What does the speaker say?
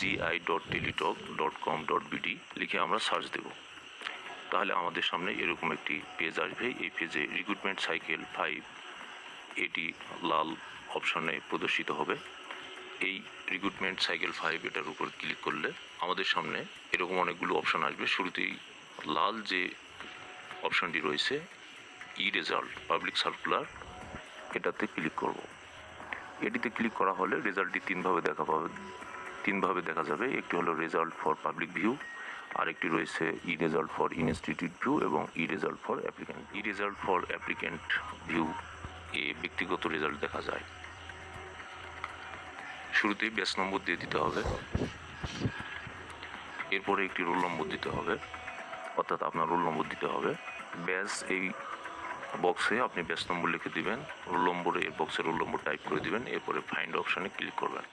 GI dot Teletalk dot com dot BD লিখে আমরা search দেব। তাহলে আমাদের সামনে এরকম একটি পেজ আসবে। এই পেজে রিক্রুটমেন্ট সাইকেল ফাইভ এটি লাল অপশনে প্রদর্শিত হবে। এই রিক্রুটমেন্ট সাইকেল ফাইভ এটার উপর ক্লিক করলে আমাদের সামনে এরকম অনেকগুলো অপশন আসবে। শুরুতেই লাল যে অপশনটি রয়েছে ই রেজাল্ট পাবলিক সার্কুলার এটাতে ক্লিক করব। এটিতে ক্লিক করা হলে রেজাল্টটি তিনভাবে দেখা পাবে। তিনভাবে দেখা যাবে। একটি হলো রেজাল্ট ফর পাবলিক ভিউ আরেকটি রয়েছে e result for institute view এবং e result for applicant e result for applicant view এ ব্যক্তিগত রেজাল্ট দেখা যায়। শুরুতেই ব্যাস নম্বর দিয়ে দিতে হবে। এরপরে একটি রোল নম্বর দিতে হবে। অর্থাৎ আপনার রোল নম্বর দিতে হবে। ব্যাস এই বক্সে আপনি ব্যাস নম্বর লিখে দিবেন। রোল নম্বরে এই বক্সে রোল নম্বর টাইপ করে দিবেন। এরপরে ফাইন্ড অপশানে ক্লিক করবেন।